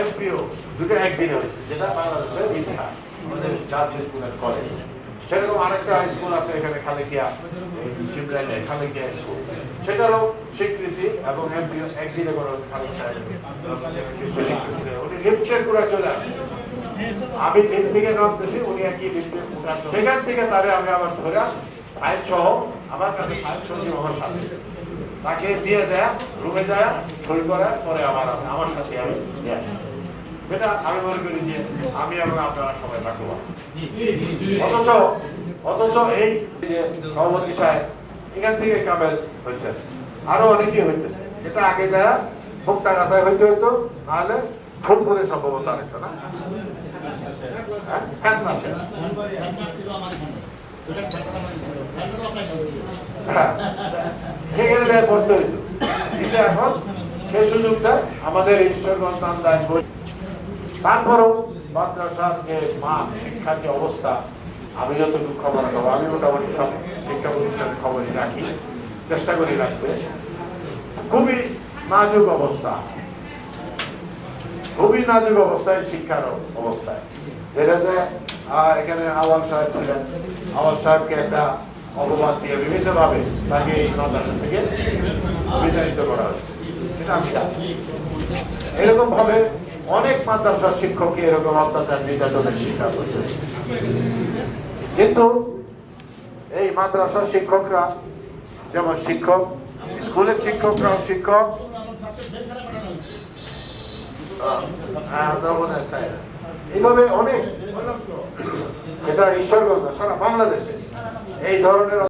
MPO দুটো একদিনে হয়েছে, যেটা বাংলাদেশের ইতিহাস। আমাদের জাতীয় স্কুল কলেজ। সেরকম আরেকটা স্কুল আছে এখানে খালেকিয়া শিবরাইলে খালেকিয়া স্কুল সেটারও স্বীকৃতি এবং এমপিও একদিনে করে সাহেব উনি লিফটের করে চলে আসছে। আমি লিফট থেকে নামতেছি, উনি একই লিফটে সেখান থেকে তারে আমি আবার ধরে ফাইল আমার কাছে ফাইল আমার সাথে। তাকে দিয়ে দেয় রুমে যায় সই করে, পরে আবার আমার সাথে আমি নিয়ে আমি মনে করি যে আমি এবং আপনারা সবাই ভাগ্যবান অথচ অথচ এই সভাপতি সাহেব, এখান থেকে কামেল হয়েছে। আরও অনেকেই হইতেছে। এটা আগে যারা যায় ভোক্তা গাছায় হইতে হইতো, নাহলে করে সম্ভবত আরেকটা না? হ্যাঁ? সেখানে যায় পড়তে হইতো। কিন্তু এখন সেই সুযোগটা আমাদের ঈশ্বরগঞ্জ তারপরেও মাদ্রাসার যে মান, শিক্ষার যে অবস্থা, আমি যতটুকু খবর আমি মোটামুটি সব শিক্ষা প্রতিষ্ঠানের খবরই রাখি, চেষ্টা করি রাখবে খুবই নাজুক অবস্থা। খুবই নাজুক অবস্থায় শিক্ষার অবস্থায়। যেটাতে এখানে আওয়াল সাহেব ছিলেন আওয়াল সাহেবকে একটা অপবাদ দিয়ে বিভিন্নভাবে তাকে এই মাদ্রাসা থেকে বিতাড়িত করা হয়েছে। সেটা আমি জানি। এরকম ভাবে অনেক মাদ্রাসার শিক্ষককে এরকম অত্যাচার নির্যাতনের শিকার হচ্ছে কিন্তু এই মাদ্রাসার শিক্ষকরা, যেমন শিক্ষক, স্কুলের শিক্ষকরাও শিক্ষক এইভাবে অনেক এটা ঈশ্বরগঞ্জ সারা বাংলাদেশে এই ধরনের